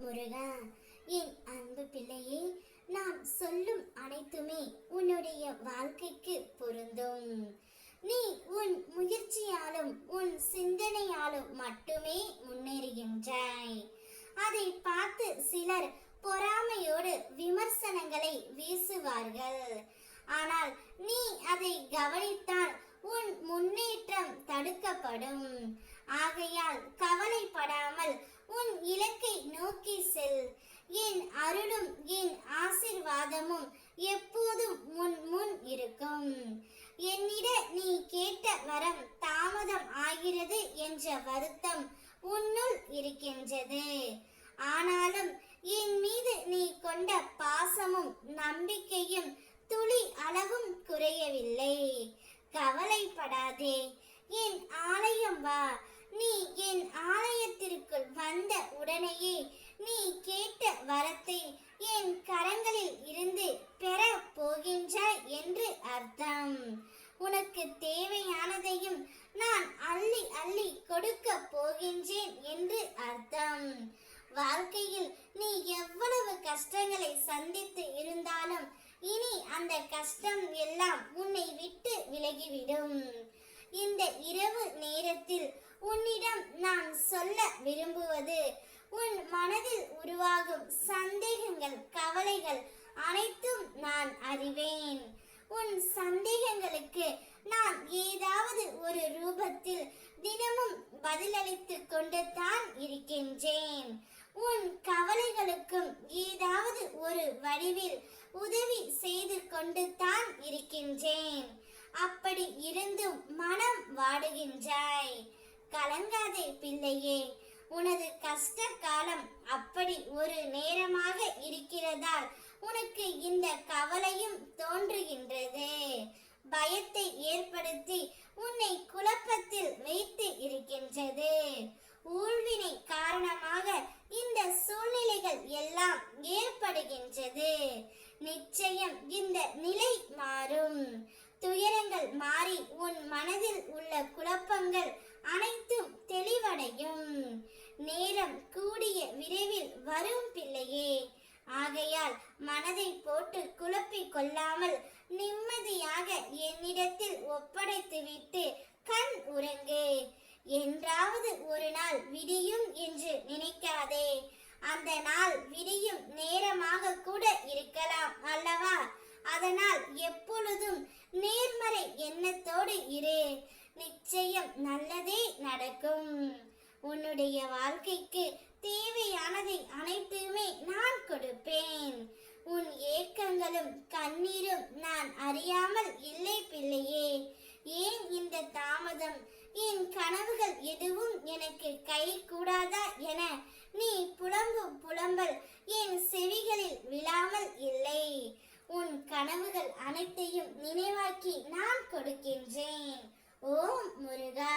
முருகா என் அன்பு பிள்ளையே நான் சொல்லும் அனைத்துமே உன்னுடைய வாழ்க்கைக்கு பொருந்தும். நீ உன் முயற்சியாலும் உன் சிந்தனையாலும் மட்டுமே முன்னேறுகின்றாய். அதை பார்த்து சிலர் பொறாமையோடு விமர்சனங்களை வீசுவார்கள். ஆனால் நீ அதை கவனித்தால் உன் முன்னேற்றம் தடுக்கப்படும். ஆகையால் கவலைப்படாமல் உன் இலக்கை நோக்கி செல். என் அருளும் என் ஆசிர்வாதமும் எப்போதும் முன் முன் இருக்கும். என்னிட நீ கேட்ட வரம் தாமதம் ஆகிறது என்ற வருத்தம் உன்னுள் இருக்கின்றது. ஆனாலும் என் மீது நீ கொண்ட பாசமும் நம்பிக்கையும் துளி அளவும் குறைய கவலைப்படாதே. என் ஆலயம் வா. நீ என் ஆலயத்திற்குள் வந்த உடனேயே நீ கேட்ட வரத்தை என் கரங்களில் இருந்து பெற போகின்றாய் என்று அர்த்தம். உனக்கு தேவையானதையும் நான் அள்ளி அள்ளி கொடுக்க போகின்றேன் என்று அர்த்தம். வாழ்க்கையில் நீ எவ்வளவு கஷ்டங்களை சந்தித்து இருந்தாலும் இனி அந்த கஷ்டம் எல்லாம் உன்னை விட்டு விலகிவிடும். இந்த இரவு நேரத்தில் உன்னிடம் நான் சொல்ல விரும்புவது உன் மனதில் உருவாகும் சந்தேகங்கள் கவலைகள் அனைத்தும் நான் அறிவேன். உன் சந்தேகங்களுக்கு நான் ஏதாவது ஒரு ரூபத்தில் தினமும் பதிலளித்து கொண்டு தான் கவலைகளுக்கும் ஏதாவது ஒரு வடிவில் உதவி செய்து கொண்டு தான் இருக்கின்றேன். அப்படி இருந்தும் மனம் வாடுகின்றாய். கலங்காதே பிள்ளையே உனது கஷ்ட காலம் அப்படி ஒரு நேரமாக இருக்கிறதால் உனக்கு இந்த கவலையும் தோன்றுகின்றது. பயத்தை ஏற்படுத்தி உன்னை குழப்பத்தில் வைத்து இருக்கின்றது ஊழ்வினை காரணமாக இந்த சூழ்நிலைகள் எல்லாம் ஏற்படுகின்றது நிச்சயம் இந்த நிலை மாறும். துயரங்கள் மாறி உன் மனதில் உள்ள குழப்பங்கள் அனைத்தும் தெளிவடையும். நேரம் கூடிய விரைவில் வரும் பிள்ளையே. ஆகையால் மனதை போட்டு குழப்பிக் கொள்ளாமல் நிம்மதியாக என்னிடத்தில் ஒப்படைத்துவிட்டு கண் உறங்கு. என்றாவது ஒரு நாள் விடியும் என்று நினைக்காதே. அந்த நாள் விடியும் நேரமாக கூட இருக்கலாம் அல்லவா? அதனால் எப்பொழுதும் நேர்மறை எண்ணத்தோடு இரு. நிச்சயம் நல்லதே நடக்கும். உன்னுடைய வாழ்க்கைக்கு தேவையானதை அனைத்துமே நான் கொடுப்பேன். உன் ஏக்கங்களும் கண்ணீரும் நான் அறியாமல் இல்லை பிள்ளையே. ஏன் இந்த தாமதம்? என் கனவுகள் எதுவும் எனக்கு கை கூடாதா என நீ புலம்பும் புலம்பல் என் செவிகளில் விழாமல் இல்லை உன் கனவுகள் அனைத்தையும் நினைவாக்கி நான் கொடுக்கின்றேன். ஓம் முருகா.